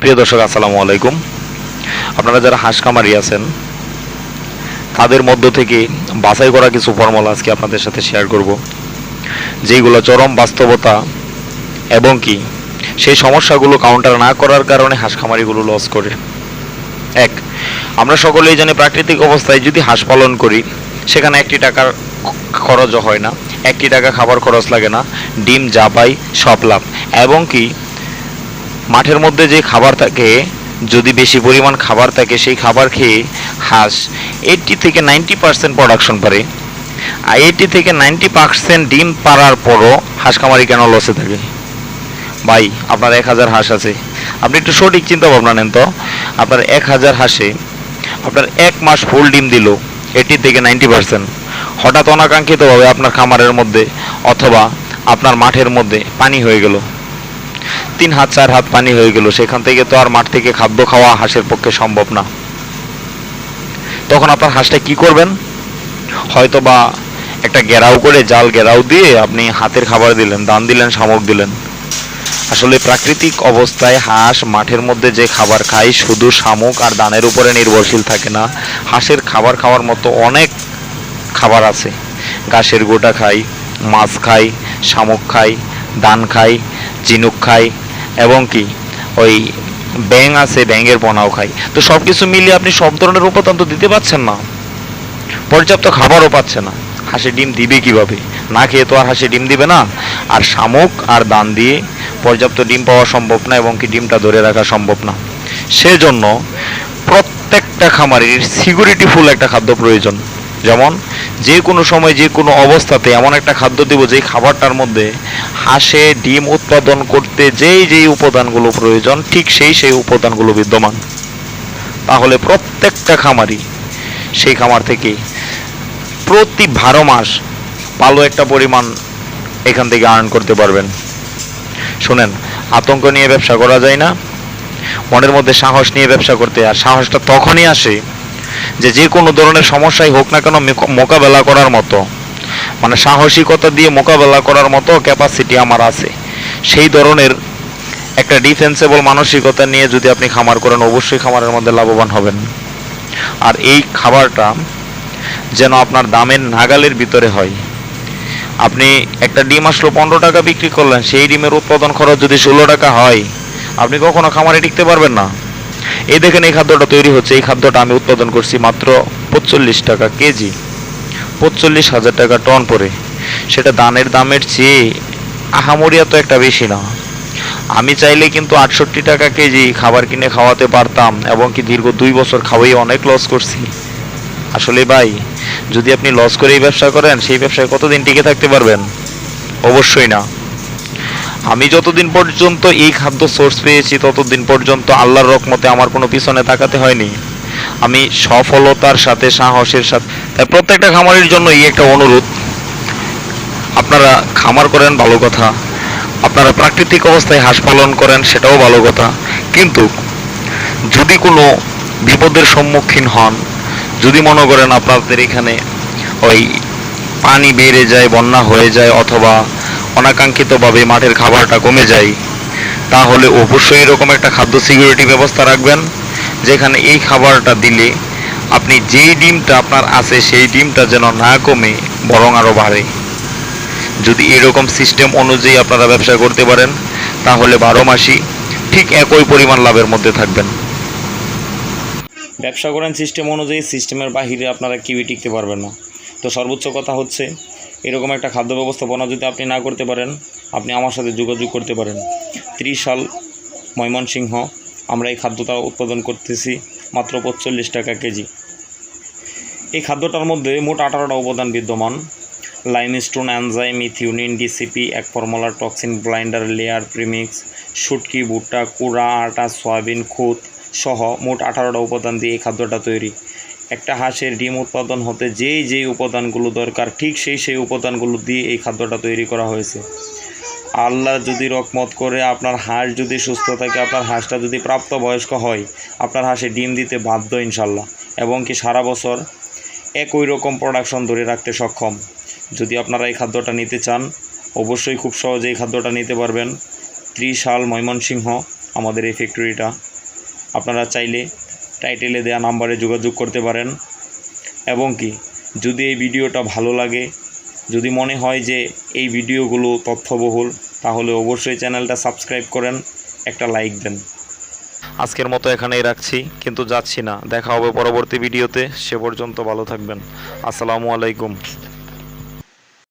প্রিয় দর্শক, আসসালামু আলাইকুম। আপনারা যারা হাঁস খামারি আছেন, তাদের মধ্য থেকে বাছাই করা কিছু ফর্মুলা আজকে আপনাদের সাথে শেয়ার করব যেগুলো চরম বাস্তবতা এবং কি সেই সমস্যাগুলো কাউন্টার না করার কারণে হাঁস খামারিগুলো লস করে। এক, আমরা সকলেই জানি প্রাকৃতিক অবস্থায় যদি হাঁস পালন করি, সেখানে একটি টাকার খরচও হয় না, একটি টাকা খাবার খরচ লাগে না, ডিম, যা পাই সব লাভ। এবং কি মাঠের মধ্যে যে খাবার থাকে, যদি বেশি পরিমাণ খাবার থাকে, সেই খাবার খেয়ে হাঁস এইটটি থেকে নাইনটি পার্সেন্ট প্রোডাকশন পারে। আর এইটটি থেকে নাইনটি পার্সেন্ট ডিম পারার পরও হাঁস খামারি কেন লসে থাকে? ভাই, আপনার এক হাজার হাঁস আছে। আপনি একটু সঠিক চিন্তা ভাবনা নেন তো। আপনার এক হাজার হাঁসে আপনার এক মাস ফুল ডিম দিল এইটি থেকে নাইনটি পার্সেন্ট হঠাৎ অনাকাঙ্ক্ষিতভাবে আপনার খামারের মধ্যে অথবা আপনার মাঠের মধ্যে পানি হয়ে গেল। তিন হাত, চার হাত পানি হয়ে গেল। সেখান থেকে তো আর মাঠ থেকে খাদ্য খাওয়া হাঁসের পক্ষে সম্ভব না। তখন আপনার হাঁসটা কি করবেন? হয়তো বা একটা গেরাও করে জাল গেরাও দিয়ে আপনি হাতের খাবার দিলেন, দান দিলেন, শামুক দিলেন। আসলে প্রাকৃতিক অবস্থায় হাঁস মাঠের মধ্যে যে খাবার খায়, শুধু শামুক আর দানের উপরে নির্ভরশীল থাকে না। হাঁসের খাবার খাওয়ার মতো অনেক খাবার আছে। ঘাসের গোটা খাই মাছ খাই শামুক খাই দান খাই ঝিনুক খাই এবং কি? ওই ব্যাং আছে, ব্যাঙের পোনাও খাই তো সব কিছু মিলিয়ে আপনি সব ধরনের উপাদান তো দিতে পারছেন না? পর্যাপ্ত খাবারও পাচ্ছে না। হাঁসে ডিম দিবে কীভাবে? না খেয়ে তো আর হাঁসে ডিম দিবে না। আর শামুক আর দান দিয়ে পর্যাপ্ত ডিম পাওয়া সম্ভব না এবং কি ডিমটা ধরে রাখা সম্ভব না। সেজন্য প্রত্যেকটা খামারের সিকিউরিটি ফুল একটা খাদ্য প্রয়োজন। যেমন যে কোনো সময়, যে কোনো অবস্থাতে এমন একটা খাদ্য দেব যে খাবারটার মধ্যে হাঁসে ডিম উৎপাদন করতে যেই যেই উপাদানগুলো প্রয়োজন, ঠিক সেই সেই উপাদানগুলো বিদ্যমান। তাহলে প্রত্যেকটা খামারই সেই খামার থেকে প্রতি বারো মাস ভালো একটা পরিমাণ এখান থেকে আর্ন করতে পারবেন। শোনেন, আতঙ্ক নিয়ে ব্যবসা করা যায় না। মনের মধ্যে সাহস নিয়ে ব্যবসা করতে আর সাহসটা তখনই আসে যে যে কোনো ধরনের সমস্যাই হোক না কেন মোকাবেলা করার মতো। মানে সাহসিকতা দিয়ে মোকাবেলা করার মতো ক্যাপাসিটি আমার আছে। সেই ধরনের একটা ডিফেন্সেবল মানসিকতা নিয়ে যদি আপনি খামার করেন, অবশ্যই খামারের মধ্যে লাভবান হবেন। আর এই খাবারটা যেন আপনার দামের নাগালের ভিতরে হয়। আপনি একটা ডিম আসলো পনেরো টাকা বিক্রি করলেন, সেই ডিমের উৎপাদন খরচ যদি ষোলো টাকা হয়, আপনি কখনো খামারে টিকতে পারবেন না। এই দেখেন এই খাদ্যটা তৈরি হচ্ছে। এই খাদ্যটা আমি উৎপাদন করছি মাত্র পঁচল্লিশ টাকা কেজি। পঁচল্লিশ হাজার টাকা টন পরে সেটা দানের দামের চেয়ে আহামরিয়া তো একটা বেশি না। আমি চাইলে কিন্তু আটষট্টি টাকা কেজি খাবার কিনে খাওয়াতে পারতাম এবং কি দীর্ঘ দুই বছর খাওয়াই অনেক লস করছি। আসলে ভাই, যদি আপনি লস করে এই ব্যবসা করেন, সেই ব্যবসায় কতদিন টিকে থাকতে পারবেন? অবশ্যই না। আমি যতদিন পর্যন্ত এই খাদ্য সোর্স পেয়েছি, ততদিন পর্যন্ত আল্লাহর রকমতে আমার কোনো পিছনে তাকাতে হয়নি। আমি সফলতার সাথে, সাহসের সাথে, তাই প্রত্যেকটা খামারের জন্য এই একটা অনুরোধ। আপনারা খামার করেন, ভালো কথা। আপনারা প্রাকৃতিক অবস্থায় হাঁস পালন করেন, সেটাও ভালো কথা। কিন্তু যদি কোনো বিপদের সম্মুখীন হন, যদি মনে করেন আপনাদের এখানে ওই পানি বেড়ে যায়, বন্যা হয়ে যায়, অথবা অনাকাঙ্ক্ষিতভাবে মাঠের খাবারটা কমে যায়, তাহলে অবশ্যই এরকম একটা খাদ্য সিকিউরিটি ব্যবস্থা রাখবেন, যেখানে এই খাবারটা দিলে আপনি যেই ডিমটা আপনার আছে সেই ডিমটা যেন না কমে, বরং আরও বাড়ে। যদি এরকম সিস্টেম অনুযায়ী আপনারা ব্যবসা করতে পারেন, তাহলে বারো মাসই ঠিক একই পরিমাণ লাভের মধ্যে থাকবেন। ব্যবসা করেন সিস্টেম অনুযায়ী সিস্টেমের বাহিরে আপনারা কিউই টিকতে পারবেন না। তো সর্বোচ্চ কথা হচ্ছে এরকম একটা খাদ্য ব্যবস্থাপনা যদি আপনি না করতে পারেন, আপনি আমার সাথে যোগাযোগ করতে পারেন। ত্রিশ সাল ময়মনসিংহ, আমরা এই খাদ্যটা উৎপাদন করতেছি মাত্র পঁচল্লিশ টাকা কেজি। এই খাদ্যটার মধ্যে মোট আঠারোটা উপাদান বিদ্যমান। লাইমস্টোন অ্যানজাইম ইথিউনিন ডিসিপি এক formula toxin binder layer premix শুটকি, ভুট্টা, কুড়া, আটা, সয়াবিন খুদ সহ মোট আঠারোটা উপাদান দিয়ে এই খাদ্যটা তৈরি। একটা হাঁসের ডিম উৎপাদন হতে যেই যেই উপাদানগুলো দরকার, ঠিক সেই সেই উপাদানগুলো দিয়ে এই খাদ্যটা তৈরি করা হয়েছে। আল্লাহ যদি রকমত করে, আপনার হাঁস যদি সুস্থ থাকে, আপনার হাঁসটা যদি প্রাপ্তবয়স্ক হয়, আপনার হাঁসে ডিম দিতে বাধ্য ইনশাল্লাহ এবং কি সারা বছর একই রকম প্রোডাকশন ধরে রাখতে সক্ষম। যদি আপনারা এই খাদ্যটা নিতে চান, অবশ্যই খুব সহজে এই খাদ্যটা নিতে পারবেন। ত্রিশাল ময়মনসিংহ, আমাদের এই ফ্যাক্টরিটা আপনারা চাইলে টাইটেলে দেওয়া নাম্বারে যোগাযোগ করতে পারেন। এবং কি, যদি এই ভিডিওটা ভালো লাগে, যদি মনে হয় যে এই ভিডিওগুলো তথ্যবহুল, তাহলে অবশ্যই চ্যানেলটা সাবস্ক্রাইব করেন, একটা লাইক দেন। আজকের মতো এখানেই রাখছি, কিন্তু যাচ্ছি না। দেখা হবে পরবর্তী ভিডিওতে। সে পর্যন্ত ভালো থাকবেন। আসসালামু আলাইকুম।